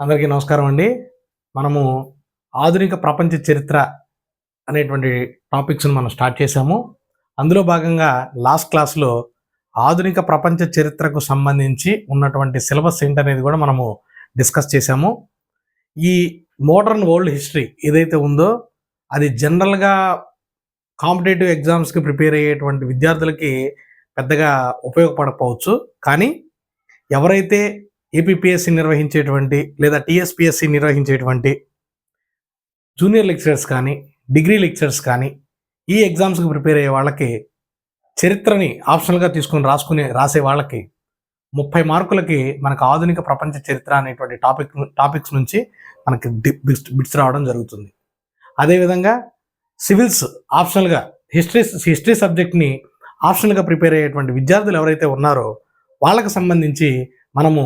అందరికీ నమస్కారం అండి. మనము ఆధునిక ప్రపంచ చరిత్ర అనేటువంటి టాపిక్స్ని మనం స్టార్ట్ చేశాము. అందులో భాగంగా లాస్ట్ క్లాస్లో ఆధునిక ప్రపంచ చరిత్రకు సంబంధించి ఉన్నటువంటి సిలబస్ ఏంటనేది కూడా మనము డిస్కస్ చేశాము. ఈ మోడర్న్ వరల్డ్ హిస్టరీ ఏదైతే ఉందో అది జనరల్గా కాంపిటేటివ్ ఎగ్జామ్స్కి ప్రిపేర్ అయ్యేటువంటి విద్యార్థులకి పెద్దగా ఉపయోగపడకపోవచ్చు. కానీ ఎవరైతే ఏపీపీఎస్సి నిర్వహించేటువంటి లేదా టీఎస్పిఎస్సి నిర్వహించేటువంటి జూనియర్ లెక్చరర్స్ కానీ డిగ్రీ లెక్చరర్స్ కానీ ఈ ఎగ్జామ్స్కి ప్రిపేర్ అయ్యే వాళ్ళకి చరిత్రని ఆప్షనల్గా తీసుకొని రాసుకునే రాసే వాళ్ళకి ముప్పై మార్కులకి మనకు ఆధునిక ప్రపంచ చరిత్ర అనేటువంటి టాపిక్ టాపిక్స్ నుంచి మనకి బిట్స్ రావడం జరుగుతుంది. అదేవిధంగా సివిల్స్ ఆప్షనల్గా హిస్టరీ హిస్టరీ సబ్జెక్ట్ని ఆప్షనల్గా ప్రిపేర్ అయ్యేటువంటి విద్యార్థులు ఎవరైతే ఉన్నారో వాళ్ళకి సంబంధించి మనము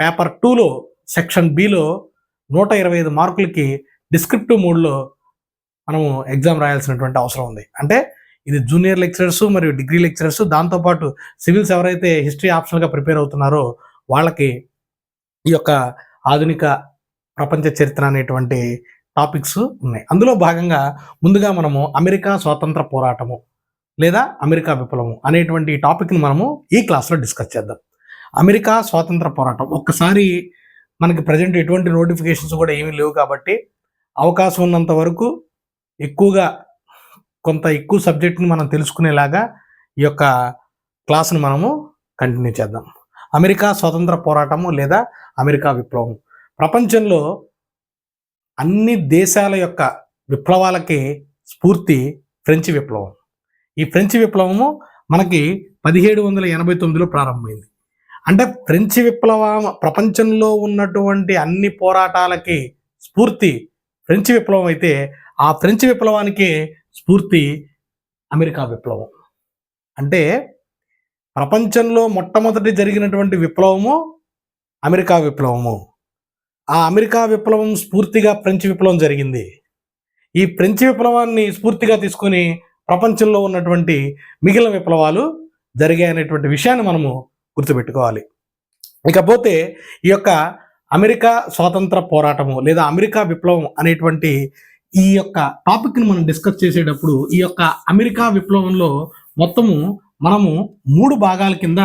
పేపర్ టూలో సెక్షన్ బిలో నూట ఇరవై ఐదు మార్కులకి డిస్క్రిప్టివ్ మోడ్లో మనము ఎగ్జామ్ రాయాల్సినటువంటి అవసరం ఉంది. అంటే ఇది జూనియర్ లెక్చరర్స్ మరియు డిగ్రీ లెక్చరర్స్ దాంతోపాటు సివిల్స్ ఎవరైతే హిస్టరీ ఆప్షనల్గా ప్రిపేర్ అవుతున్నారో వాళ్ళకి ఈ యొక్క ఆధునిక ప్రపంచ చరిత్ర అనేటువంటి టాపిక్స్ ఉన్నాయి. అందులో భాగంగా ముందుగా మనము అమెరికా స్వాతంత్ర పోరాటము లేదా అమెరికా విప్లవం అనేటువంటి టాపిక్ని మనము ఈ క్లాస్లో డిస్కస్ చేద్దాం. అమెరికా స్వాతంత్ర పోరాటం. ఒక్కసారి మనకి ప్రజెంట్ ఎటువంటి నోటిఫికేషన్స్ కూడా ఏమీ లేవు కాబట్టి అవకాశం ఉన్నంత వరకు ఎక్కువగా కొంత ఎక్కువ సబ్జెక్ట్ని మనం తెలుసుకునేలాగా ఈ యొక్క క్లాస్ను మనము కంటిన్యూ చేద్దాం. అమెరికా స్వాతంత్ర పోరాటము లేదా అమెరికా విప్లవం. ప్రపంచంలో అన్ని దేశాల యొక్క విప్లవాలకి స్ఫూర్తి ఫ్రెంచ్ విప్లవం. ఈ ఫ్రెంచ్ విప్లవము మనకి పదిహేడు వందల ఎనభై తొమ్మిదిలో ప్రారంభమైంది. అంటే ఫ్రెంచ్ విప్లవం ప్రపంచంలో ఉన్నటువంటి అన్ని పోరాటాలకి స్ఫూర్తి ఫ్రెంచ్ విప్లవం అయితే ఆ ఫ్రెంచ్ విప్లవానికి స్ఫూర్తి అమెరికా విప్లవం. అంటే ప్రపంచంలో మొట్టమొదటి జరిగినటువంటి విప్లవము అమెరికా విప్లవము. ఆ అమెరికా విప్లవం స్ఫూర్తిగా ఫ్రెంచ్ విప్లవం జరిగింది. ఈ ఫ్రెంచ్ విప్లవాన్ని స్ఫూర్తిగా తీసుకొని ప్రపంచంలో ఉన్నటువంటి మిగిలిన విప్లవాలు జరిగాయనేటువంటి విషయాన్ని మనము గుర్తుపెట్టుకోవాలి. ఇకపోతే ఈ యొక్క అమెరికా స్వాతంత్ర పోరాటము లేదా అమెరికా విప్లవం అనేటువంటి ఈ యొక్క టాపిక్ని మనం డిస్కస్ చేసేటప్పుడు ఈ యొక్క అమెరికా విప్లవంలో మొత్తము మనము మూడు భాగాల కింద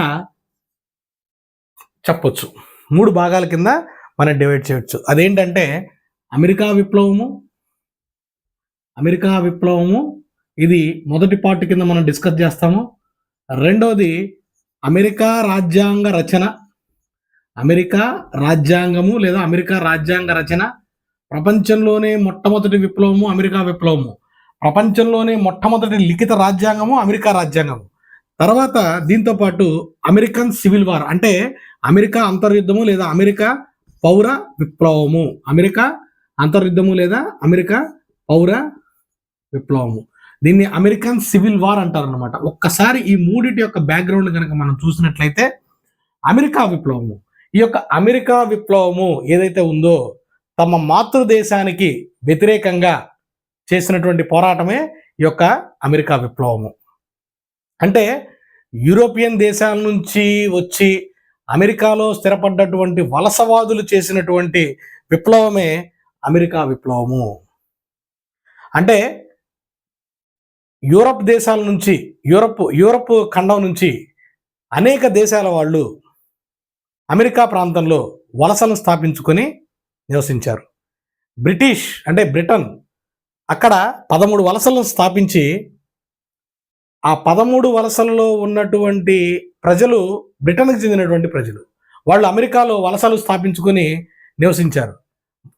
చెప్పొచ్చు. మూడు భాగాల కింద మనం డివైడ్ చేయొచ్చు. అదేంటంటే అమెరికా విప్లవము అమెరికా విప్లవము ఇది మొదటి పార్ట్ కింద మనం డిస్కస్ చేస్తాము. రెండవది అమెరికా రాజ్యాంగ రచన అమెరికా రాజ్యాంగము లేదా అమెరికా రాజ్యాంగ రచన ప్రపంచంలోనే మొట్టమొదటి విప్లవము అమెరికా విప్లవము. ప్రపంచంలోనే మొట్టమొదటి లిఖిత రాజ్యాంగము అమెరికా రాజ్యాంగము. తర్వాత దీంతో పాటు అమెరికన్ సివిల్ వార్ అంటే అమెరికా అంతర్యుద్ధము లేదా అమెరికా పౌర విప్లవము. అమెరికా అంతర్యుద్ధము లేదా అమెరికా పౌర విప్లవము. దీన్ని అమెరికన్ సివిల్ వార్ అంటారు అనమాట ఒక్కసారి ఈ మూడిటి యొక్క బ్యాక్గ్రౌండ్ కనుక మనం చూసినట్లయితే అమెరికా విప్లవము. ఈ యొక్క అమెరికా విప్లవము ఏదైతే ఉందో తమ మాతృదేశానికి వ్యతిరేకంగా చేసినటువంటి పోరాటమే ఈ యొక్క అమెరికా విప్లవము. అంటే యూరోపియన్ దేశాల నుంచి వచ్చి అమెరికాలో స్థిరపడ్డటువంటి వలసవాదులు చేసినటువంటి విప్లవమే అమెరికా విప్లవము. అంటే యూరప్ దేశాల నుంచి యూరప్ యూరప్ ఖండం నుంచి అనేక దేశాల వాళ్ళు అమెరికా ప్రాంతంలో వలసను స్థాపించుకొని నివసించారు. బ్రిటిష్ అంటే బ్రిటన్ అక్కడ పదమూడు వలసలను స్థాపించి ఆ పదమూడు వలసలలో ఉన్నటువంటి ప్రజలు బ్రిటన్కి చెందినటువంటి ప్రజలు. వాళ్ళు అమెరికాలో వలసలు స్థాపించుకొని నివసించారు.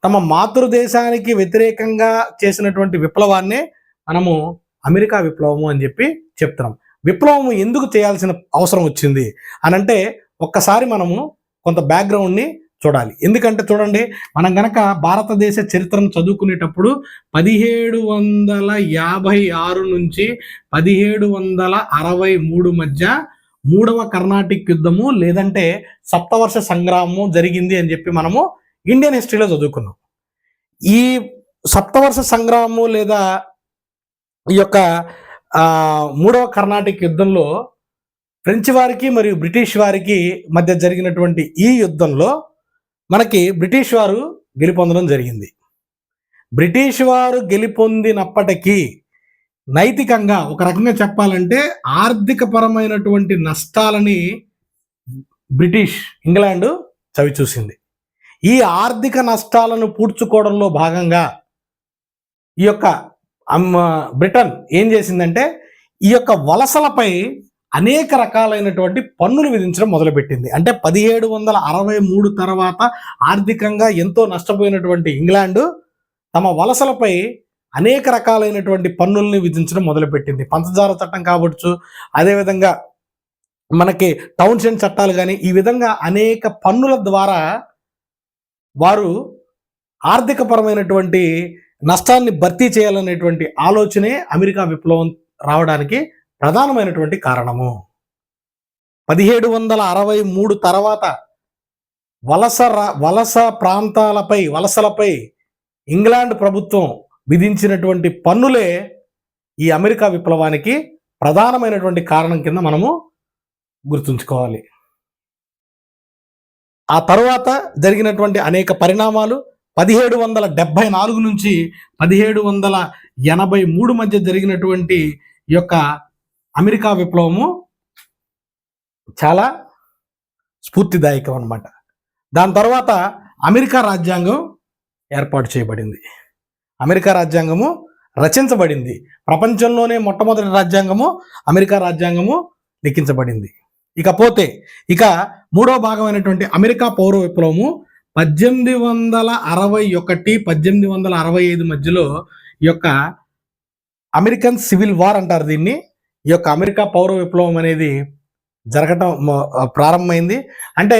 తమ మాతృదేశానికి వ్యతిరేకంగా చేసినటువంటి విప్లవాన్నే మనము అమెరికా విప్లవము అని చెప్పి చెప్తున్నాం. విప్లవం ఎందుకు చేయాల్సిన అవసరం వచ్చింది? అని అంటే ఒక్కసారి మనము కొంత బ్యాక్గ్రౌండ్ని చూడాలి. ఎందుకంటే చూడండి మనం గనక భారతదేశ చరిత్రను చదువుకునేటప్పుడు పదిహేడు వందల యాభై ఆరు నుంచి పదిహేడు వందల అరవై మూడు మధ్య మూడవ కర్ణాటిక్ యుద్ధము లేదంటే సప్తవర్ష సంగ్రామము జరిగింది అని చెప్పి మనము ఇండియన్ హిస్టరీలో చదువుకున్నాం. ఈ సప్తవర్ష సంగ్రామము లేదా ఈ యొక్క మూడవ కర్ణాటక యుద్ధంలో ఫ్రెంచ్ వారికి మరియు బ్రిటిష్ వారికి మధ్య జరిగినటువంటి ఈ యుద్ధంలో మనకి బ్రిటిష్ వారు గెలుపొందడం జరిగింది. బ్రిటిష్ వారు గెలుపొందినప్పటికీ నైతికంగా ఒక రకంగా చెప్పాలంటే ఆర్థిక పరమైనటువంటి నష్టాలని బ్రిటిష్ ఇంగ్లాండ్ చవిచూసింది. ఈ ఆర్థిక నష్టాలను పూడ్చుకోవడంలో భాగంగా ఈ యొక్క బ్రిటన్ ఏం చేసిందంటే ఈ యొక్క వలసలపై అనేక రకాలైనటువంటి పన్నులు విధించడం మొదలుపెట్టింది. అంటే పదిహేడు వందల అరవై మూడు తర్వాత ఆర్థికంగా ఎంతో నష్టపోయినటువంటి ఇంగ్లాండు తమ వలసలపై అనేక రకాలైనటువంటి పన్నుల్ని విధించడం మొదలుపెట్టింది. పంచదార చట్టం కావచ్చు అదేవిధంగా మనకి టౌన్షెండ్ చట్టాలు కానీ ఈ విధంగా అనేక పన్నుల ద్వారా వారు ఆర్థికపరమైనటువంటి నష్టాన్ని భర్తీ చేయాలనేటువంటి ఆలోచనే అమెరికా విప్లవం రావడానికి ప్రధానమైనటువంటి కారణము. పదిహేడు వందల అరవై మూడు తర్వాత వలస రా- వలస ప్రాంతాలపై వలసలపై ఇంగ్లాండ్ ప్రభుత్వం విధించినటువంటి పన్నులే ఈ అమెరికా విప్లవానికి ప్రధానమైనటువంటి కారణం కింద మనము గుర్తుంచుకోవాలి. ఆ తర్వాత జరిగినటువంటి అనేక పరిణామాలు పదిహేడు వందల డెబ్బై నాలుగు నుంచి పదిహేడు వందల ఎనభై మూడు మధ్య జరిగినటువంటి ఈ యొక్క అమెరికా విప్లవము చాలా స్ఫూర్తిదాయకం అన్నమాట. దాని తర్వాత అమెరికా రాజ్యాంగం ఏర్పాటు చేయబడింది. అమెరికా రాజ్యాంగము రచించబడింది. ప్రపంచంలోనే మొట్టమొదటి రాజ్యాంగము అమెరికా రాజ్యాంగము లిఖించబడింది. ఇకపోతే ఇక మూడో భాగమైనటువంటి అమెరికా పౌర విప్లవము పద్దెనిమిది వందల అరవై ఒకటి పద్దెనిమిది వందల అరవై ఐదు మధ్యలో ఈ యొక్క అమెరికన్ సివిల్ వార్ అంటారు దీన్ని. ఈ యొక్క అమెరికా పౌర విప్లవం అనేది జరగటం ప్రారంభమైంది. అంటే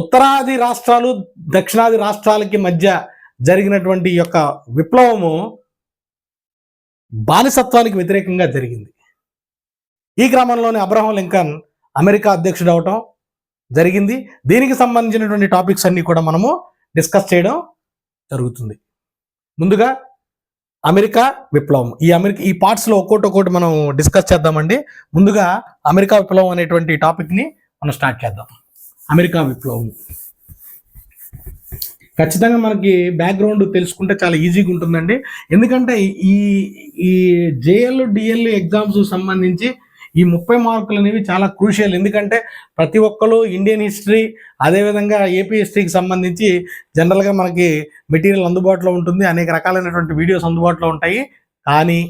ఉత్తరాది రాష్ట్రాలు దక్షిణాది రాష్ట్రాలకి మధ్య జరిగినటువంటి ఈ యొక్క విప్లవము బానిసత్వానికి వ్యతిరేకంగా జరిగింది. ఈ క్రమంలోనే అబ్రహం లింకన్ అమెరికా అధ్యక్షుడు అవటం జరిగింది. దీనికి సంబంధించినటువంటి టాపిక్స్ అన్ని కూడా మనము డిస్కస్ చేయడం జరుగుతుంది. ముందుగా అమెరికా విప్లవం. ఈ అమెరికా ఈ పార్ట్స్లో ఒక్కోటి ఒక్కోటి మనం డిస్కస్ చేద్దామండి. ముందుగా అమెరికా విప్లవం అనేటువంటి టాపిక్ని మనం స్టార్ట్ చేద్దాం. అమెరికా విప్లవం. ఖచ్చితంగా మనకి బ్యాక్గ్రౌండ్ తెలుసుకుంటే చాలా ఈజీగా ఉంటుందండి. ఎందుకంటే ఈ ఈ జేఎల్ డిఎల్ ఎగ్జామ్స్ సంబంధించి ఈ ముప్పై మార్కులు అనేవి చాలా క్రూషియల్. ఎందుకంటే ప్రతి ఒక్కరు ఇండియన్ హిస్టరీ అదేవిధంగా ఏపీ హిస్టరీకి సంబంధించి జనరల్గా మనకి మెటీరియల్ అందుబాటులో ఉంటుంది. అనేక రకాలైనటువంటి వీడియోస్ అందుబాటులో ఉంటాయి. కానీ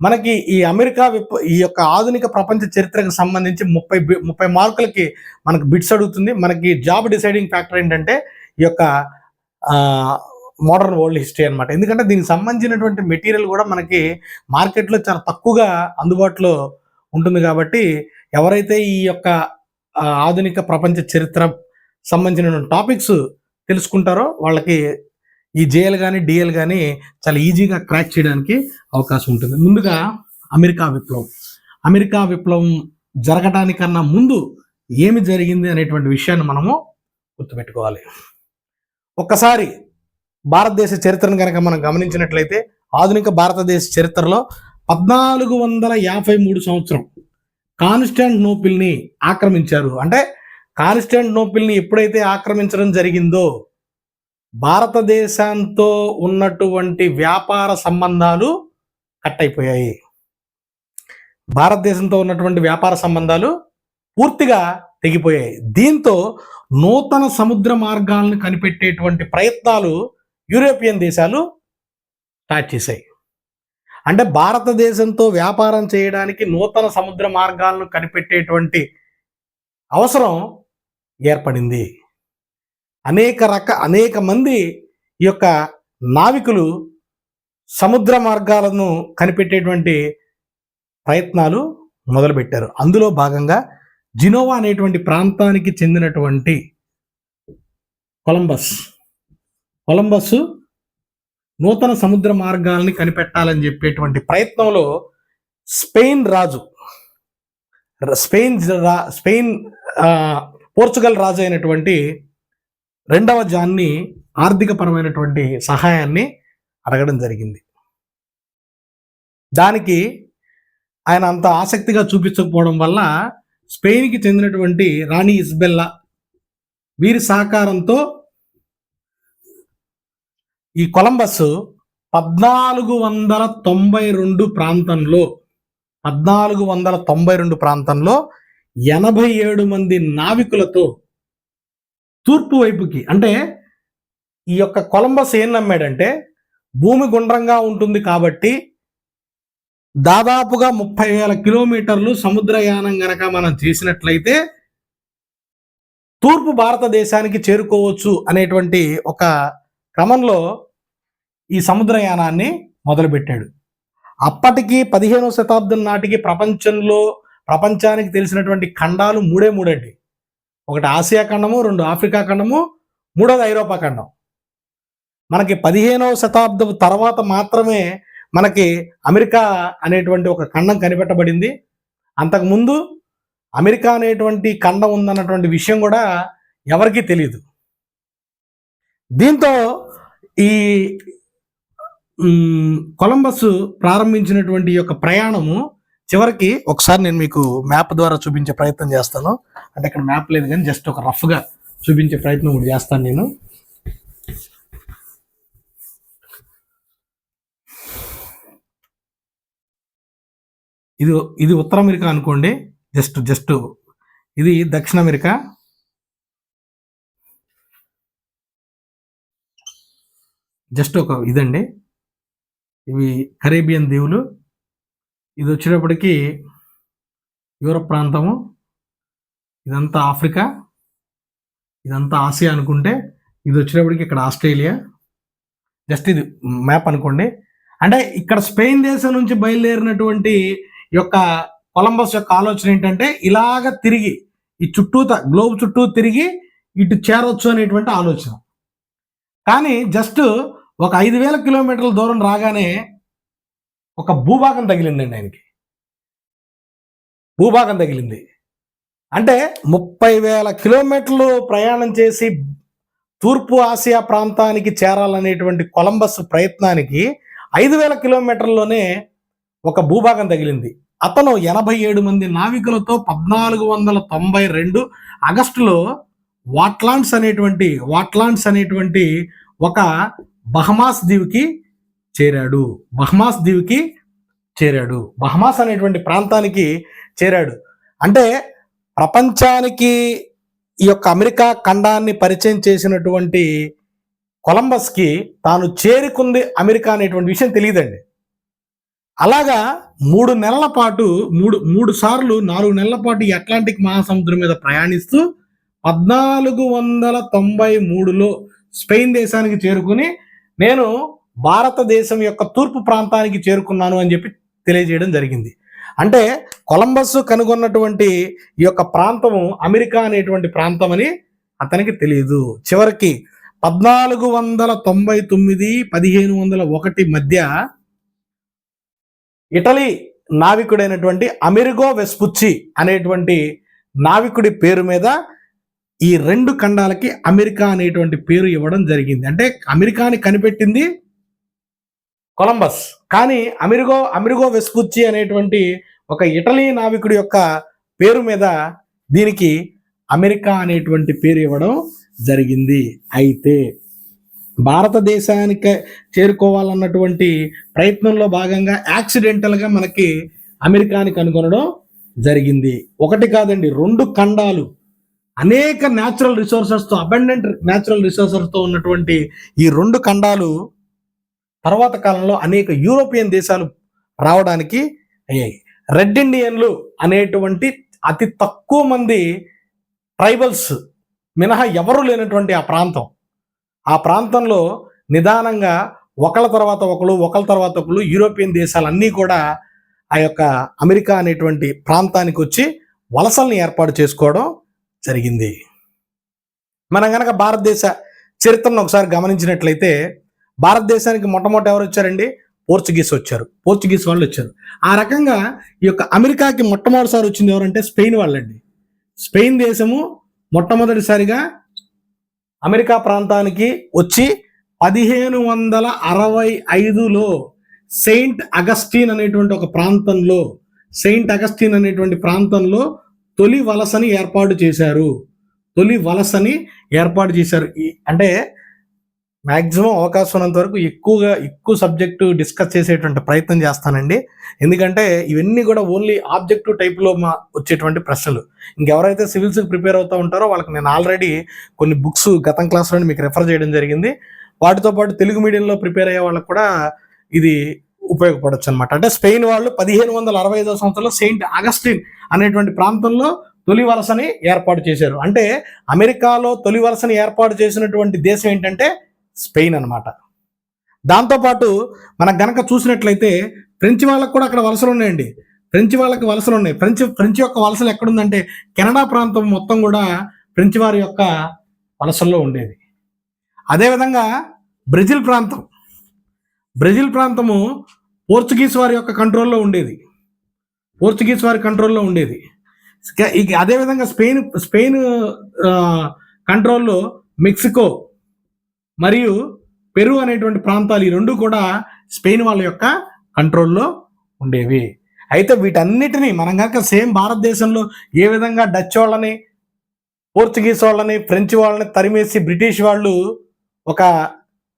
మనకి ఈ అమెరికా విప్ ఈ యొక్క ఆధునిక ప్రపంచ చరిత్రకు సంబంధించి ముప్పై ముప్పై మార్కులకి మనకు బిట్స్ అడుగుతుంది. మనకి జాబ్ డిసైడింగ్ ఫ్యాక్టర్ ఏంటంటే ఈ యొక్క మోడర్న్ వరల్డ్ హిస్టరీ అనమాట ఎందుకంటే దీనికి సంబంధించినటువంటి మెటీరియల్ కూడా మనకి మార్కెట్లో చాలా తక్కువగా అందుబాటులో ఉంటుంది కాబట్టి ఎవరైతే ఈ యొక్క ఆధునిక ప్రపంచ చరిత్ర సంబంధించిన టాపిక్స్ తెలుసుకుంటారో వాళ్ళకి ఈ జేఎల్ కానీ డిఎల్ కానీ చాలా ఈజీగా క్రాక్ చేయడానికి అవకాశం ఉంటుంది. ముందుగా అమెరికా విప్లవం. అమెరికా విప్లవం జరగడానికన్నా ముందు ఏమి జరిగింది అనేటువంటి విషయాన్ని మనము గుర్తుపెట్టుకోవాలి. ఒక్కసారి భారతదేశ చరిత్రను కనుక మనం గమనించినట్లయితే ఆధునిక భారతదేశ చరిత్రలో పద్నాలుగు వందల యాభై మూడు సంవత్సరం కాన్స్టాంట్ నోపిల్ని ఆక్రమించారు. అంటే కాన్స్టాంట్ నోపిల్ని ఎప్పుడైతే ఆక్రమించడం జరిగిందో భారతదేశంతో ఉన్నటువంటి వ్యాపార సంబంధాలు కట్ అయిపోయాయి. భారతదేశంతో ఉన్నటువంటి వ్యాపార సంబంధాలు పూర్తిగా తెగిపోయాయి. దీంతో నూతన సముద్ర మార్గాలను కనిపెట్టేటువంటి ప్రయత్నాలు యూరోపియన్ దేశాలు స్టార్ట్ చేశాయి. అంటే భారతదేశంతో వ్యాపారం చేయడానికి నూతన సముద్ర మార్గాలను కనిపెట్టేటువంటి అవసరం ఏర్పడింది. అనేక రక అనేక మంది ఈ యొక్క నావికులు సముద్ర మార్గాలను కనిపెట్టేటువంటి ప్రయత్నాలు మొదలుపెట్టారు. అందులో భాగంగా జినోవా అనేటువంటి ప్రాంతానికి చెందినటువంటి కొలంబస్. కొలంబస్ నూతన సముద్ర మార్గాల్ని కనిపెట్టాలని చెప్పేటువంటి ప్రయత్నంలో స్పెయిన్ రాజు స్పెయిన్ రా- స్పెయిన్ పోర్చుగల్ రాజు అయినటువంటి రెండవ జాన్ని ఆర్థికపరమైనటువంటి సహాయాన్ని అడగడం జరిగింది. దానికి ఆయన అంత ఆసక్తిగా చూపించకపోవడం వల్ల స్పెయిన్కి చెందినటువంటి రాణి ఇస్బెల్లా వీరి సహకారంతో ఈ కొలంబస్ పద్నాలుగు వందల తొంభై రెండు ప్రాంతంలో పద్నాలుగు వందల తొంభై రెండు ప్రాంతంలో ఎనభై ఏడు మంది నావికులతో తూర్పు వైపుకి అంటే ఈ యొక్క కొలంబస్ ఏం నమ్మాడంటే భూమి గుండ్రంగా ఉంటుంది కాబట్టి దాదాపుగా ముప్పై వేల కిలోమీటర్లు సముద్రయానం గనక మనం చేసినట్లయితే తూర్పు భారతదేశానికి చేరుకోవచ్చు అనేటువంటి ఒక క్రమంలో ఈ సముద్రయానాన్ని మొదలుపెట్టాడు. అప్పటికి పదిహేనవ శతాబ్దం నాటికి ప్రపంచంలో ప్రపంచానికి తెలిసినటువంటి ఖండాలు మూడే మూడండి. ఒకటి ఆసియా ఖండము రెండు ఆఫ్రికా ఖండము మూడోది ఐరోపా ఖండం. మనకి పదిహేనవ శతాబ్దం తర్వాత మాత్రమే మనకి అమెరికా అనేటువంటి ఒక ఖండం కనిపెట్టబడింది. అంతకుముందు అమెరికా అనేటువంటి ఖండం ఉందన్నటువంటి విషయం కూడా ఎవరికీ తెలియదు దీంతో ఈ కొలంబస్ ప్రారంభించినటువంటి యొక్క ప్రయాణము చివరికి ఒకసారి నేను మీకు మ్యాప్ ద్వారా చూపించే ప్రయత్నం చేస్తాను. అంటే ఇక్కడ మ్యాప్ లేదు కానీ జస్ట్ ఒక రఫ్గా చూపించే ప్రయత్నం కూడా చేస్తాను నేను. ఇది ఇది ఉత్తర అమెరికా అనుకోండి. జస్ట్ జస్ట్ ఇది దక్షిణ అమెరికా. జస్ట్ ఒక ఇదండి. ఇవి కరేబియన్ దీవులు. ఇది వచ్చేటప్పటికి యూరప్ ప్రాంతము. ఇదంతా ఆఫ్రికా. ఇదంతా ఆసియా అనుకుంటే ఇది వచ్చేటప్పటికి ఇక్కడ ఆస్ట్రేలియా. జస్ట్ ఇది మ్యాప్ అనుకోండి. అంటే ఇక్కడ స్పెయిన్ దేశం నుంచి బయలుదేరినటువంటి యొక్క కొలంబస్ యొక్క ఆలోచన ఏంటంటే ఇలాగ తిరిగి ఈ చుట్టూత గ్లోబ్ చుట్టూ తిరిగి ఇటు చేరొచ్చు అనేటువంటి ఆలోచన. కానీ జస్ట్ ఒక ఐదు వేల కిలోమీటర్ల దూరం రాగానే ఒక భూభాగం తగిలిందండి ఆయనకి. భూభాగం తగిలింది. అంటే ముప్పై వేల కిలోమీటర్లు ప్రయాణం చేసి తూర్పు ఆసియా ప్రాంతానికి చేరాలనేటువంటి కొలంబస్ ప్రయత్నానికి ఐదు వేల కిలోమీటర్లోనే ఒక భూభాగం తగిలింది. అతను ఎనభై ఏడు మంది నావికులతో పద్నాలుగు వందల తొంభై రెండు ఆగస్టులో వాట్లాండ్స్ అనేటువంటి వాట్లాండ్స్ అనేటువంటి ఒక బహమాస్ దీవికి చేరాడు. బహమాస్ దీవికి చేరాడు. బహమాస్ అనేటువంటి ప్రాంతానికి చేరాడు. అంటే ప్రపంచానికి ఈ యొక్క అమెరికా ఖండాన్ని పరిచయం చేసినటువంటి కొలంబస్కి తాను చేరుకుంది అమెరికా అనేటువంటి విషయం తెలియదండి. అలాగా మూడు నెలల పాటు మూడు మూడు సార్లు నాలుగు నెలల పాటు ఈ అట్లాంటిక్ మహాసముద్రం మీద ప్రయాణిస్తూ పద్నాలుగు వందల తొంభై మూడులో స్పెయిన్ దేశానికి చేరుకుని నేను భారతదేశం యొక్క తూర్పు ప్రాంతానికి చేరుకున్నాను అని చెప్పి తెలియజేయడం జరిగింది. అంటే కొలంబస్ కనుగొన్నటువంటి ఈ యొక్క ప్రాంతము అమెరికా అనేటువంటి ప్రాంతం అని అతనికి తెలియదు చివరికి పద్నాలుగు వందల తొంభై తొమ్మిది పదిహేను వందల ఒకటి మధ్య ఇటలీ నావికుడైనటువంటి అమెరిగో వెస్పుచ్చి అనేటువంటి నావికుడి పేరు మీద ఈ రెండు ఖండాలకి అమెరికా అనేటువంటి పేరు ఇవ్వడం జరిగింది. అంటే అమెరికాని కనిపెట్టింది కొలంబస్. కానీ అమెరిగో అమెరిగో వెస్పుచ్చి అనేటువంటి ఒక ఇటలీ నావికుడి యొక్క పేరు మీద దీనికి అమెరికా అనేటువంటి పేరు ఇవ్వడం జరిగింది. అయితే భారతదేశానికి చేరుకోవాలన్నటువంటి ప్రయత్నంలో భాగంగా యాక్సిడెంటల్గా మనకి అమెరికాని కనుగొనడం జరిగింది. ఒకటి కాదండి రెండు ఖండాలు అనేక న్యాచురల్ రిసోర్సెస్తో అబండెంట్ న్యాచురల్ రిసోర్సెస్తో ఉన్నటువంటి ఈ రెండు ఖండాలు తర్వాత కాలంలో అనేక యూరోపియన్ దేశాలు రావడానికి అయ్యాయి. రెడ్ ఇండియన్లు అనేటువంటి అతి తక్కువ మంది ట్రైబల్స్ మినహా ఎవరు లేనటువంటి ఆ ప్రాంతం. ఆ ప్రాంతంలో నిదానంగా ఒకళ్ళ తర్వాత ఒకరు ఒకళ్ళ తర్వాత ఒకరు యూరోపియన్ దేశాలన్నీ కూడా ఆ యొక్క అమెరికా అనేటువంటి ప్రాంతానికి వచ్చి వలసల్ని ఏర్పాటు చేసుకోవడం జరిగింది. మనం కనుక భారతదేశ చరిత్రను ఒకసారి గమనించినట్లయితే భారతదేశానికి మొట్టమొదటి ఎవరు వచ్చారండి? పోర్చుగీస్ వచ్చారు. పోర్చుగీస్ వాళ్ళు వచ్చారు. ఆ రకంగా ఈ యొక్క అమెరికాకి మొట్టమొదటిసారి వచ్చింది ఎవరంటే స్పెయిన్ వాళ్ళండి. స్పెయిన్ దేశము మొట్టమొదటిసారిగా అమెరికా ప్రాంతానికి వచ్చి పదిహేను వందల అరవై ఐదులో సెయింట్ అగస్టిన్ అనేటువంటి ఒక ప్రాంతంలో సెయింట్ అగస్టిన్ అనేటువంటి ప్రాంతంలో తొలి వలసని ఏర్పాటు చేశారు. తొలి వలసని ఏర్పాటు చేశారు. ఈ అంటే మ్యాక్సిమం అవకాశం ఉన్నంత వరకు ఎక్కువగా ఎక్కువ సబ్జెక్టు డిస్కస్ చేసేటువంటి ప్రయత్నం చేస్తానండి. ఎందుకంటే ఇవన్నీ కూడా ఓన్లీ ఆబ్జెక్టివ్ టైప్లో మా వచ్చేటువంటి ప్రశ్నలు. ఇంకెవరైతే సివిల్స్కి ప్రిపేర్ అవుతూ ఉంటారో వాళ్ళకి నేను ఆల్రెడీ కొన్ని బుక్స్ గతం క్లాస్లో మీకు రెఫర్ చేయడం జరిగింది. వాటితో పాటు తెలుగు మీడియంలో ప్రిపేర్ అయ్యే వాళ్ళకి కూడా ఇది ఉపయోగపడొచ్చు అనమాట అంటే స్పెయిన్ వాళ్ళు పదిహేను వందల అరవై ఐదో సంవత్సరంలో సెయింట్ అగస్టిన్ అనేటువంటి ప్రాంతంలో తొలి వలసని ఏర్పాటు చేశారు. అంటే అమెరికాలో తొలి వలసని ఏర్పాటు చేసినటువంటి దేశం ఏంటంటే స్పెయిన్ అన్నమాట. దాంతోపాటు మనం గనక చూసినట్లయితే ఫ్రెంచ్ వాళ్ళకు కూడా అక్కడ వలసలు ఉన్నాయండి. ఫ్రెంచ్ వాళ్ళకి వలసలు ఉన్నాయి. ఫ్రెంచ్ ఫ్రెంచ్ యొక్క వలసలు ఎక్కడుందంటే కెనడా ప్రాంతం మొత్తం కూడా ఫ్రెంచ్ వారి యొక్క వలసల్లో ఉండేది. అదేవిధంగా బ్రెజిల్ ప్రాంతం. బ్రెజిల్ ప్రాంతము పోర్చుగీస్ వారి యొక్క కంట్రోల్లో ఉండేది. పోర్చుగీస్ వారి కంట్రోల్లో ఉండేది. ఇక- అదేవిధంగా స్పెయిన్ స్పెయిన్ కంట్రోల్లో మెక్సికో మరియు పెరు అనేటువంటి ప్రాంతాలు ఈ రెండు కూడా స్పెయిన్ వాళ్ళ యొక్క కంట్రోల్లో ఉండేవి. అయితే వీటన్నిటినీ మనం కనుక సేమ్ భారతదేశంలో ఏ విధంగా డచ్ వాళ్ళని పోర్చుగీస్ వాళ్ళని ఫ్రెంచ్ వాళ్ళని తరిమేసి బ్రిటిష్ వాళ్ళు ఒక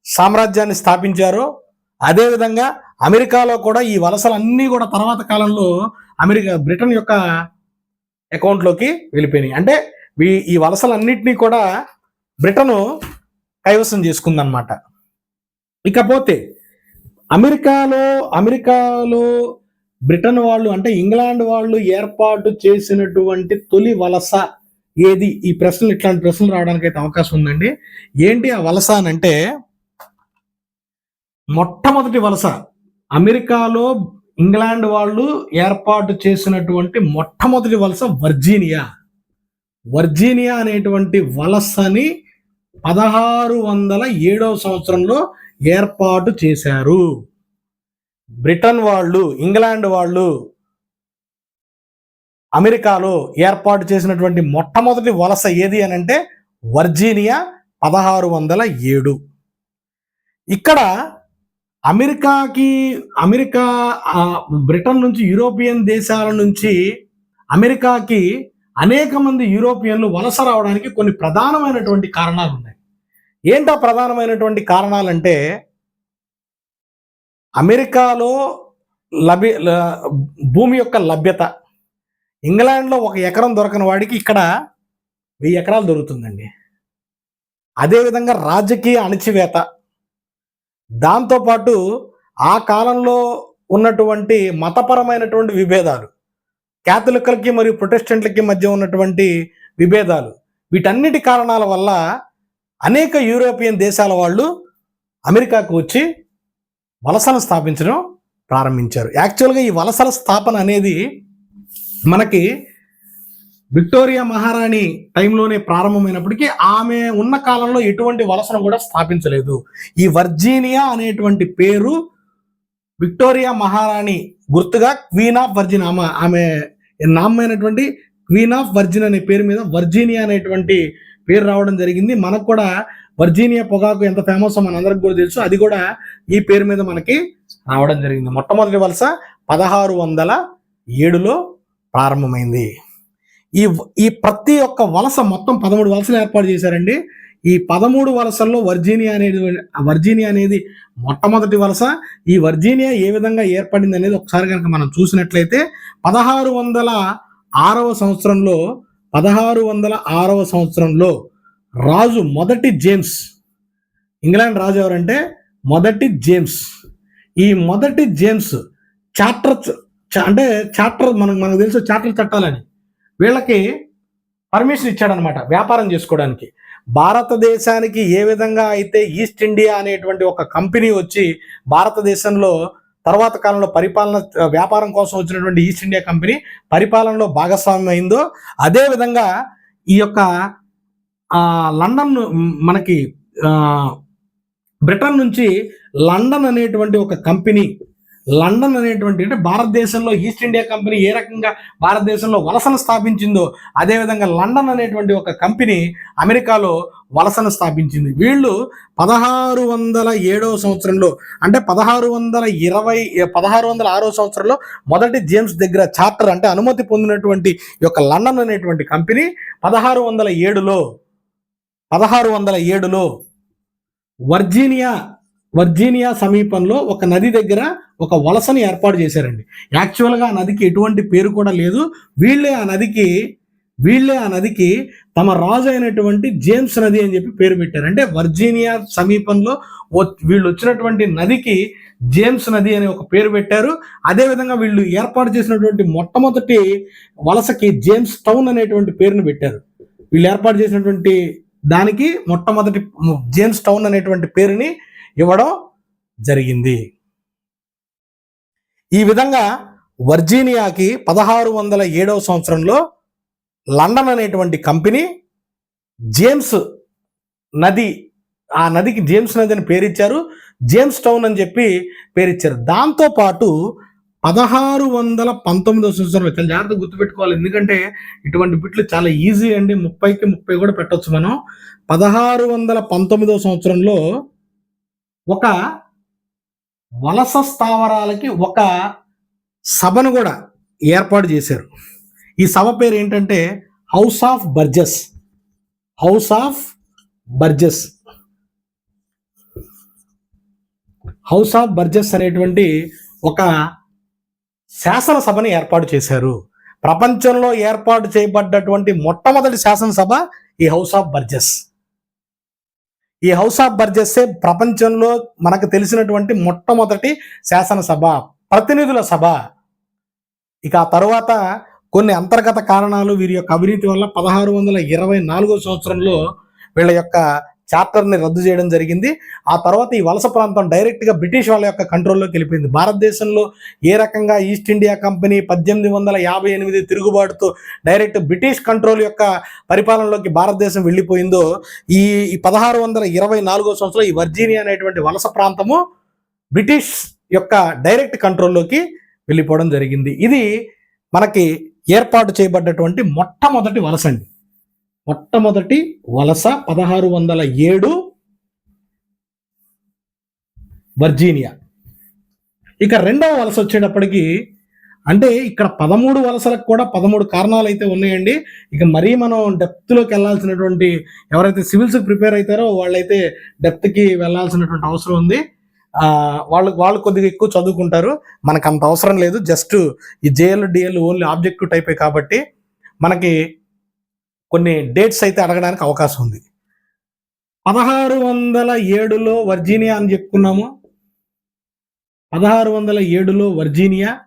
సామ్రాజ్యాన్ని స్థాపించారో అదేవిధంగా అమెరికాలో కూడా ఈ వలసలన్నీ కూడా తర్వాత కాలంలో అమెరికా బ్రిటన్ యొక్క అకౌంట్లోకి వెళ్ళిపోయినాయి. అంటే ఈ- ఈ వలసలన్నింటినీ కూడా బ్రిటను కైవసం చేసుకుందనమాట ఇకపోతే అమెరికాలో అమెరికాలో బ్రిటన్ వాళ్ళు అంటే ఇంగ్లాండ్ వాళ్ళు ఏర్పాటు చేసినటువంటి తొలి వలస ఏది? ఈ ప్రశ్నలు ఇట్లాంటి ప్రశ్నలు రావడానికి అయితే అవకాశం ఉందండి. ఏంటి ఆ వలస అని అంటే మొట్టమొదటి వలస అమెరికాలో ఇంగ్లాండ్ వాళ్ళు ఏర్పాటు చేసినటువంటి మొట్టమొదటి వలస వర్జీనియా. వర్జీనియా అనేటువంటి వలసని పదహారు వందల ఏడవ సంవత్సరంలో ఏర్పాటు చేశారు. బ్రిటన్ వాళ్ళు ఇంగ్లాండ్ వాళ్ళు అమెరికాలో ఏర్పాటు చేసినటువంటి మొట్టమొదటి వలస ఏది అని అంటే వర్జీనియా పదహారు వందల ఏడు. ఇక్కడ అమెరికాకి అమెరికా బ్రిటన్ నుంచి యూరోపియన్ దేశాల నుంచి అమెరికాకి అనేక మంది యూరోపియన్లు వలస రావడానికి కొన్ని ప్రధానమైనటువంటి కారణాలు ఉన్నాయి. ఏంటా ప్రధానమైనటువంటి కారణాలంటే అమెరికాలో లభ్య భూమి యొక్క లభ్యత. ఇంగ్లాండ్లో ఒక ఎకరం దొరకని వాడికి ఇక్కడ వెయ్యి ఎకరాలు దొరుకుతుందండి. అదేవిధంగా రాజకీయ అణచివేత. దాంతోపాటు ఆ కాలంలో ఉన్నటువంటి మతపరమైనటువంటి విభేదాలు క్యాథలిక్లకి మరియు ప్రొటెస్టెంట్లకి మధ్య ఉన్నటువంటి విభేదాలు వీటన్నిటి కారణాల వల్ల అనేక యూరోపియన్ దేశాల వాళ్ళు అమెరికాకు వచ్చి వలసలు స్థాపించడం ప్రారంభించారు. యాక్చువల్గా ఈ వలసల స్థాపన అనేది మనకి విక్టోరియా మహారాణి టైంలోనే ప్రారంభమైనప్పటికీ ఆమె ఉన్న కాలంలో ఎటువంటి వలసను కూడా స్థాపించలేదు. ఈ వర్జీనియా అనేటువంటి పేరు విక్టోరియా మహారాణి గుర్తుగా క్వీన్ ఆఫ్ వర్జిన్ ఆమె ఆమె నామైనటువంటి క్వీన్ ఆఫ్ వర్జిన్ అనే పేరు మీద వర్జీనియా అనేటువంటి పేరు రావడం జరిగింది. మనకు కూడా వర్జీనియా పొగాకు ఎంత ఫేమస్ మనందరికి కూడా తెలుసు. అది కూడా ఈ పేరు మీద మనకి రావడం జరిగింది. మొట్టమొదటి వలస పదహారు వందల ఏడులో ప్రారంభమైంది. ఈ ఈ ప్రతి ఒక్క వలస మొత్తం పదమూడు వలసలు ఏర్పాటు చేశారండి. ఈ పదమూడు వలసల్లో వర్జీనియా అనేది వర్జీనియా అనేది మొట్టమొదటి వలస. ఈ వర్జీనియా ఏ విధంగా ఏర్పడింది అనేది ఒకసారి కనుక మనం చూసినట్లయితే పదహారు వందల ఆరవ సంవత్సరంలో పదహారు వందల ఆరవ సంవత్సరంలో రాజు మొదటి జేమ్స్. ఇంగ్లాండ్ రాజు ఎవరంటే? మొదటి జేమ్స్. ఈ మొదటి జేమ్స్ చార్టర్ అంటే చార్టర్ మనకు మనకు తెలుసు చార్టర్ చట్టాలని వీళ్ళకి పర్మిషన్ ఇచ్చాడనమాట వ్యాపారం చేసుకోవడానికి. భారతదేశానికి ఏ విధంగా అయితే ఈస్ట్ ఇండియా అనేటువంటి ఒక కంపెనీ వచ్చి భారతదేశంలో తర్వాత కాలంలో పరిపాలన వ్యాపారం కోసం వచ్చినటువంటి ఈస్ట్ ఇండియా కంపెనీ పరిపాలనలో భాగస్వామ్యం అయిందో అదేవిధంగా ఈ యొక్క లండన్ మనకి బ్రిటన్ నుంచి లండన్ అనేటువంటి ఒక కంపెనీ లండన్ అనేటువంటి అంటే భారతదేశంలో ఈస్ట్ ఇండియా కంపెనీ ఏ రకంగా భారతదేశంలో వలసను స్థాపించిందో అదేవిధంగా లండన్ అనేటువంటి ఒక కంపెనీ అమెరికాలో వలసను స్థాపించింది. వీళ్ళు పదహారు వందల ఏడవ సంవత్సరంలో అంటే పదహారు వందల ఇరవై పదహారు వందల ఆరో సంవత్సరంలో మొదటి జేమ్స్ దగ్గర చార్టర్ అంటే అనుమతి పొందినటువంటి ఈ యొక్క లండన్ అనేటువంటి కంపెనీ పదహారు వందల ఏడులో పదహారు వందల ఏడులో వర్జీనియా వర్జీనియా సమీపంలో ఒక నది దగ్గర ఒక వలసని ఏర్పాటు చేశారండి. యాక్చువల్గా ఆ నదికి ఎటువంటి పేరు కూడా లేదు. వీళ్ళే ఆ నదికి వీళ్ళే ఆ నదికి తమ రాజు అయినటువంటి జేమ్స్ నది అని చెప్పి పేరు పెట్టారు. అంటే వర్జీనియా సమీపంలో వీళ్ళు వచ్చినటువంటి నదికి జేమ్స్ నది అనే ఒక పేరు పెట్టారు. అదేవిధంగా వీళ్ళు ఏర్పాటు చేసినటువంటి మొట్టమొదటి వలసకి జేమ్స్ టౌన్ అనేటువంటి పేరును పెట్టారు. వీళ్ళు ఏర్పాటు చేసినటువంటి దానికి మొట్టమొదటి జేమ్స్ టౌన్ అనేటువంటి పేరుని ఇవ్వడం జరిగింది. ఈ విధంగా వర్జీనియాకి పదహారు వందల ఏడవ సంవత్సరంలో లండన్ అనేటువంటి కంపెనీ జేమ్స్ నది ఆ నదికి జేమ్స్ నది అని పేరిచ్చారు. జేమ్స్ టౌన్ అని చెప్పి పేరిచ్చారు. దాంతో పాటు పదహారు వందల పంతొమ్మిదవ సంవత్సరంలో చాలా జాగ్రత్తగా గుర్తుపెట్టుకోవాలి. ఎందుకంటే ఇటువంటి బిట్లు చాలా ఈజీ అండి. ముప్పైకి ముప్పై కూడా పెట్టవచ్చు మనం. పదహారు వందల పంతొమ్మిదవ సంవత్సరంలో ఒక వలస స్థావరాలకి ఒక సభను కూడా ఏర్పాటు చేశారు. ఈ సభ పేరు ఏంటంటే House of Burgesses. House of Burgesses. House of Burgesses అనేటువంటి ఒక శాసనసభని ఏర్పాటు చేశారు. ప్రపంచంలో ఏర్పాటు చేయబడ్డటువంటి మొట్టమొదటి శాసనసభ ఈ హౌస్ ఆఫ్ బర్జెస్. ఈ హౌస్ ఆఫ్ బర్జెస్సే ప్రపంచంలో మనకు తెలిసినటువంటి మొట్టమొదటి శాసనసభ ప్రతినిధుల సభ. ఇక ఆ తర్వాత కొన్ని అంతర్గత కారణాలు వీరి యొక్క అవినీతి వల్ల పదహారు వందల ఇరవై నాలుగో సంవత్సరంలో వీళ్ళ యొక్క చార్టర్ని రద్దు చేయడం జరిగింది. ఆ తర్వాత ఈ వలస ప్రాంతం డైరెక్ట్గా బ్రిటిష్ వాళ్ళ యొక్క కంట్రోల్లోకి వెళ్ళిపోయింది. భారతదేశంలో ఏ రకంగా ఈస్ట్ ఇండియా కంపెనీ పద్దెనిమిది వందల యాభై ఎనిమిది తిరుగుబాటుతో డైరెక్ట్ బ్రిటిష్ కంట్రోల్ యొక్క పరిపాలనలోకి భారతదేశం వెళ్ళిపోయిందో ఈ పదహారు వందల ఇరవై నాలుగో సంవత్సరంలో ఈ వర్జీనియా అనేటువంటి వలస ప్రాంతము బ్రిటిష్ యొక్క డైరెక్ట్ కంట్రోల్లోకి వెళ్ళిపోవడం జరిగింది. ఇది మనకి ఏర్పాటు చేయబడ్డటువంటి మొట్టమొదటి వలస అండి. మొట్టమొదటి వలస పదహారు వందల ఏడు వర్జీనియా. ఇక రెండవ వలస వచ్చేటప్పటికి అంటే ఇక్కడ పదమూడు వలసలకు కూడా పదమూడు కారణాలు అయితే ఉన్నాయండి. ఇక మరీ మనం డెప్త్లోకి వెళ్ళాల్సినటువంటి ఎవరైతే సివిల్స్కి ప్రిపేర్ అవుతారో వాళ్ళైతే డెప్త్కి వెళ్ళాల్సినటువంటి అవసరం ఉంది. వాళ్ళు వాళ్ళు కొద్దిగా ఎక్కువ చదువుకుంటారు. మనకు అంత అవసరం లేదు. జస్ట్ ఈ జేఎల్ డిఎల్ ఓన్లీ ఆబ్జెక్టివ్ టైపే కాబట్టి మనకి కొన్ని డేట్స్ అయితే అడగడానికి అవకాశం ఉంది. పదహారు వందల ఏడులో వర్జీనియా అని చెప్పుకున్నాము. పదహారు వందల ఏడులో వర్జీనియా.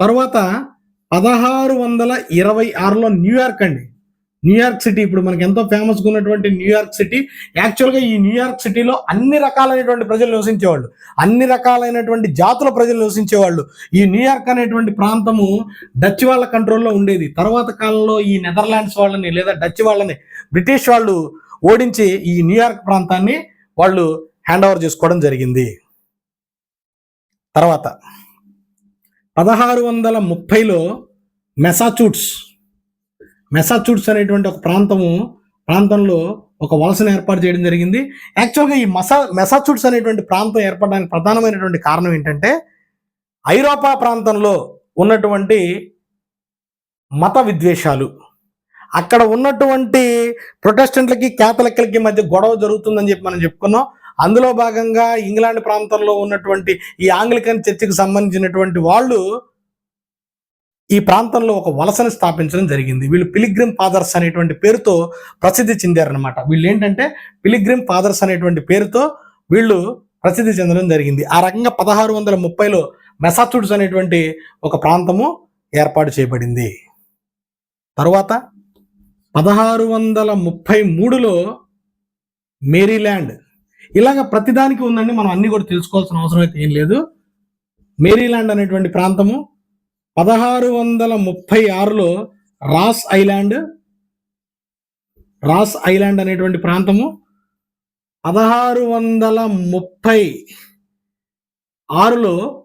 తర్వాత పదహారు వందల ఇరవై ఆరులో న్యూయార్క్ అండి. న్యూయార్క్ సిటీ ఇప్పుడు మనకి ఎంతో ఫేమస్గా ఉన్నటువంటి న్యూయార్క్ సిటీ యాక్చువల్గా ఈ న్యూయార్క్ సిటీలో అన్ని రకాలైనటువంటి ప్రజలు నివసించేవాళ్ళు. అన్ని రకాలైనటువంటి జాతుల ప్రజలు నివసించేవాళ్ళు. ఈ న్యూయార్క్ అనేటువంటి ప్రాంతము డచ్ వాళ్ళ కంట్రోల్లో ఉండేది. తర్వాత కాలంలో ఈ నెదర్లాండ్స్ వాళ్ళని లేదా డచ్ వాళ్ళని బ్రిటిష్ వాళ్ళు ఓడించి ఈ న్యూయార్క్ ప్రాంతాన్ని వాళ్ళు హ్యాండ్ ఓవర్ చేసుకోవడం జరిగింది. తర్వాత పదహారు వందల ముప్పైలో మెసాచూట్స్ మెసాచ్యూట్స్ అనేటువంటి ఒక ప్రాంతము ప్రాంతంలో ఒక వలసను ఏర్పాటు చేయడం జరిగింది. యాక్చువల్గా ఈ మసా మెసాచ్యూట్స్ అనేటువంటి ప్రాంతం ఏర్పడడానికి ప్రధానమైనటువంటి కారణం ఏంటంటే ఐరోపా ప్రాంతంలో ఉన్నటువంటి మత విద్వేషాలు. అక్కడ ఉన్నటువంటి ప్రొటెస్టెంట్లకి క్యాథలిక్లకి మధ్య గొడవ జరుగుతుందని చెప్పి మనం చెప్పుకున్నాం. అందులో భాగంగా ఇంగ్లాండ్ ప్రాంతంలో ఉన్నటువంటి ఈ ఆంగ్లికన్ చర్చికి సంబంధించినటువంటి వాళ్ళు ఈ ప్రాంతంలో ఒక వలసను స్థాపించడం జరిగింది. వీళ్ళు పిలిగ్రిమ్ ఫాదర్స్ అనేటువంటి పేరుతో ప్రసిద్ధి చెందారనమాట వీళ్ళు ఏంటంటే పిలిగ్రిమ్ ఫాదర్స్ అనేటువంటి పేరుతో వీళ్ళు ప్రసిద్ధి చెందడం జరిగింది. ఆ రకంగా పదహారు వందల ముప్పైలో మెసాచుట్స్ అనేటువంటి ఒక ప్రాంతము ఏర్పాటు చేయబడింది. తరువాత పదహారు వందల ముప్పై మూడులో మేరీల్యాండ్ ఇలాగ ప్రతిదానికి ఉందండి మనం అన్ని కూడా తెలుసుకోవాల్సిన అవసరం అయితే ఏం లేదు. మేరీల్యాండ్ అనేటువంటి ప్రాంతము పదహారు వందల ముప్పై ఆరులో రాస్ ఐలాండ్ రాస్ ఐలాండ్ అనేటువంటి ప్రాంతము పదహారు వందల ముప్పై ఆరులో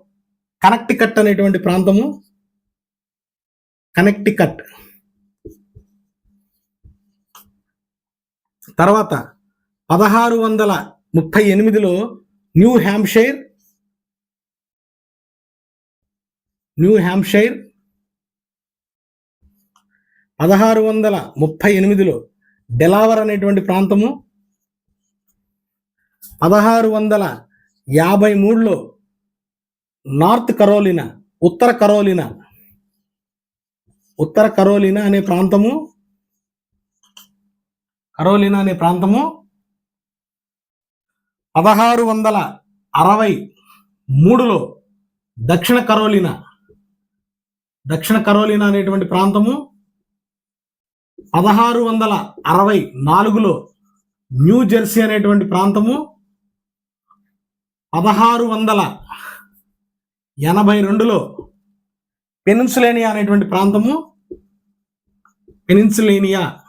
కనెక్టికట్ అనేటువంటి ప్రాంతము కనెక్టికట్. తర్వాత పదహారు వందల ముప్పై ఎనిమిదిలో న్యూ హ్యాంప్షైర్ న్యూ హ్యాంప్షైర్. పదహారు వందల ముప్పై ఎనిమిదిలో డెలావర్ అనేటువంటి ప్రాంతము. పదహారు వందల యాభై మూడులో నార్త్ కరోలినా ఉత్తర కరోలినా ఉత్తర కరోలినా అనే ప్రాంతము. కరోలినా అనే ప్రాంతము. పదహారు వందల అరవై మూడులో దక్షిణ కరోలినా దక్షిణ కరోలినా అనేటువంటి ప్రాంతము పదహారు వందల అరవై నాలుగులో న్యూ జెర్సీ అనేటువంటి ప్రాంతము పదహారు వందల ఎనభై రెండులో పెనిన్సులేనియా అనేటువంటి ప్రాంతము. పెనిన్సులేనియా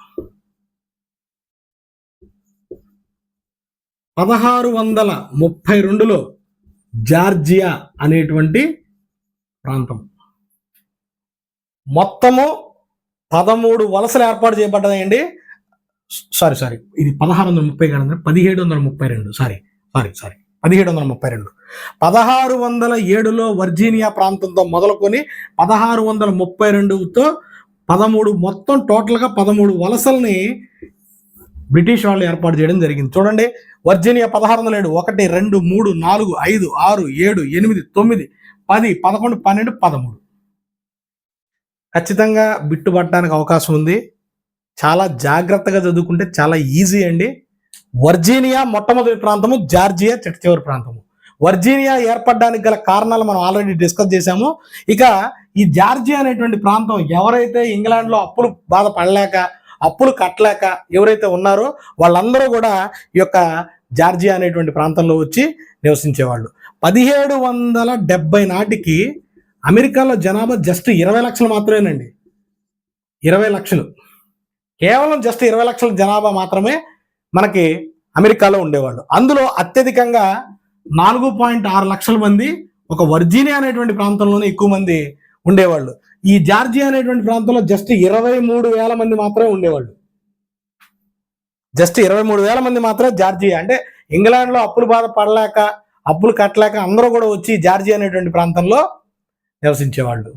పదహారు వందల ముప్పై రెండులో జార్జియా అనేటువంటి ప్రాంతం. మొత్తము పదమూడు వలసలు ఏర్పాటు చేయబడ్డాయండి. Sorry sorry. ఇది పదహారు వందల ముప్పై కాదు పదిహేడు వందల ముప్పై రెండు. Sorry sorry sorry. పదిహేడు వందల ముప్పై రెండు. పదహారు వందల ఏడులో వర్జీనియా ప్రాంతంతో మొదలుకొని పదహారు వందల ముప్పై రెండుతో పదమూడు మొత్తం టోటల్గా పదమూడు వలసల్ని బ్రిటిష్ వాళ్ళు ఏర్పాటు చేయడం జరిగింది. చూడండి వర్జీనియా పదహారు వందల ఏడు. ఒకటి రెండు మూడు నాలుగు ఐదు ఆరు ఏడు ఎనిమిది తొమ్మిది పది పదకొండు పన్నెండు పదమూడు. ఖచ్చితంగా బిట్టుపట్టడానికి అవకాశం ఉంది. చాలా జాగ్రత్తగా చదువుకుంటే చాలా ఈజీ అండి. వర్జీనియా మొట్టమొదటి ప్రాంతము జార్జియా చిట్ట చివరి ప్రాంతము. వర్జీనియా ఏర్పడడానికి గల కారణాలు మనం ఆల్రెడీ డిస్కస్ చేశాము. ఇక ఈ జార్జియా అనేటువంటి ప్రాంతం ఎవరైతే ఇంగ్లాండ్లో అప్పులు బాధపడలేక అప్పులు కట్టలేక ఎవరైతే ఉన్నారో వాళ్ళందరూ కూడా ఈ యొక్క జార్జియా అనేటువంటి ప్రాంతంలో వచ్చి నివసించేవాళ్ళు. పదిహేడు వందల డెబ్బై నాటికి అమెరికాలో జనాభా జస్ట్ ఇరవై లక్షలు మాత్రమేనండి. ఇరవై లక్షలు. కేవలం జస్ట్ ఇరవై లక్షల జనాభా మాత్రమే మనకి అమెరికాలో ఉండేవాళ్ళు. అందులో అత్యధికంగా నాలుగు పాయింట్ ఆరు లక్షల మంది ఒక వర్జీనియా అనేటువంటి ప్రాంతంలోనే ఎక్కువ మంది ఉండేవాళ్ళు. ఈ జార్జియా అనేటువంటి ప్రాంతంలో జస్ట్ ఇరవై మూడు వేల మంది మాత్రమే ఉండేవాళ్ళు. జస్ట్ ఇరవై మూడు వేల మంది మాత్రమే జార్జియా. అంటే ఇంగ్లాండ్లో అప్పులు బాధ పడలేక అప్పులు కట్టలేక అందరూ కూడా వచ్చి జార్జియా అనేటువంటి ప్రాంతంలో నివసించేవాళ్ళు.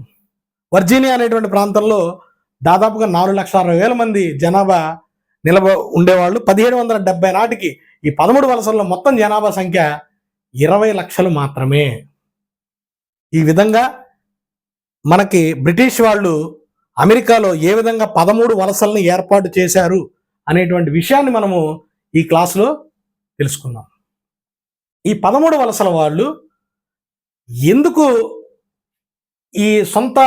వర్జీనియా అనేటువంటి ప్రాంతంలో దాదాపుగా నాలుగు లక్షల అరవై వేల మంది జనాభా నిలబ ఉండేవాళ్ళు. పదిహేడు వందల డెబ్బై నాటికి ఈ పదమూడు వలసల్లో మొత్తం జనాభా సంఖ్య ఇరవై లక్షలు మాత్రమే. ఈ విధంగా మనకి బ్రిటిష్ వాళ్ళు అమెరికాలో ఏ విధంగా పదమూడు వలసలను ఏర్పాటు చేశారు అనేటువంటి విషయాన్ని మనము ఈ క్లాసులో తెలుసుకున్నాం ఈ పదమూడు వలసల వాళ్ళు ఎందుకు ఈ సొంత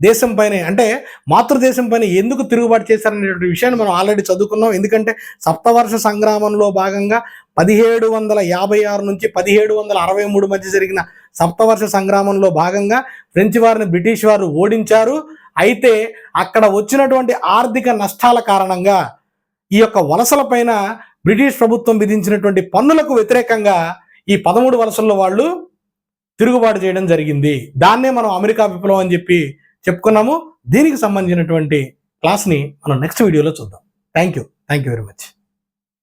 దేశం పైన అంటే మాతృదేశం పైన ఎందుకు తిరుగుబాటు చేశారనేటువంటి విషయాన్ని మనం ఆల్రెడీ చదువుకున్నాం. ఎందుకంటే సప్తవర్ష సంగ్రామంలో భాగంగా పదిహేడు వందల యాభై ఆరు నుంచి పదిహేడు వందల అరవై మూడు మధ్య జరిగిన సప్తవర్ష సంగ్రామంలో భాగంగా ఫ్రెంచ్ వారిని బ్రిటిష్ వారు ఓడించారు. అయితే అక్కడ వచ్చినటువంటి ఆర్థిక నష్టాల కారణంగా ఈ యొక్క వలసల పైన బ్రిటిష్ ప్రభుత్వం విధించినటువంటి పన్నులకు వ్యతిరేకంగా ఈ పదమూడు వలసల్లో వాళ్ళు తిరుగుబాటు చేయడం జరిగింది. దాన్నే మనం అమెరికా విప్లవం అని చెప్పి చెప్పుకున్నాము. దీనికి సంబంధించినటువంటి క్లాస్ని మనం నెక్స్ట్ వీడియోలో చూద్దాం. Thank you thank you very much.